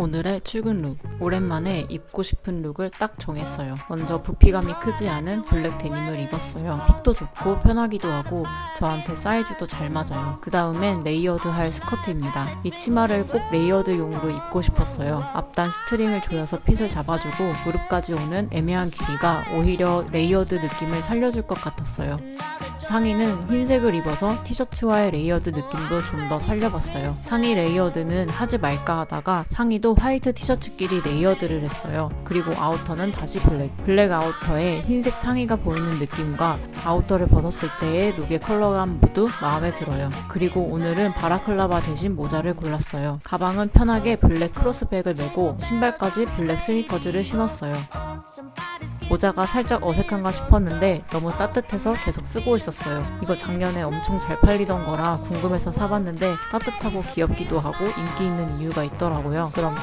오늘의 출근 룩. 오랜만에 입고 싶은 룩을 딱 정했어요. 먼저 부피감이 크지 않은 블랙 데님을 입었어요. 핏도 좋고 편하기도 하고 저한테 사이즈도 잘 맞아요. 그 다음엔 레이어드 할 스커트입니다. 이 치마를 꼭 레이어드용으로 입고 싶었어요. 앞단 스트링을 조여서 pit을 잡아주고 무릎까지 오는 애매한 길이가 오히려 레이어드 느낌을 살려줄 것 같았어요. 상의는 흰색을 입어서 티셔츠와의 레이어드 느낌도 좀 더 살려봤어요. 상의 레이어드는 하지 말까 하다가 상의도 화이트 티셔츠끼리 레이어드를 했어요. 그리고 아우터는 다시 블랙. 블랙 아우터에 흰색 상의가 보이는 느낌과 아우터를 벗었을 때의 룩의 컬러감 모두 마음에 들어요. 그리고 오늘은 바라클라바 대신 모자를 골랐어요. 가방은 편하게 블랙 크로스백을 메고 신발까지 블랙 스니커즈를 신었어요. 모자가 살짝 어색한가 싶었는데 너무 따뜻해서 계속 쓰고 있었어요. 이거 작년에 엄청 잘 팔리던 거라 궁금해서 사봤는데 따뜻하고 귀엽기도 하고 인기 있는 이유가 있더라고요. 그럼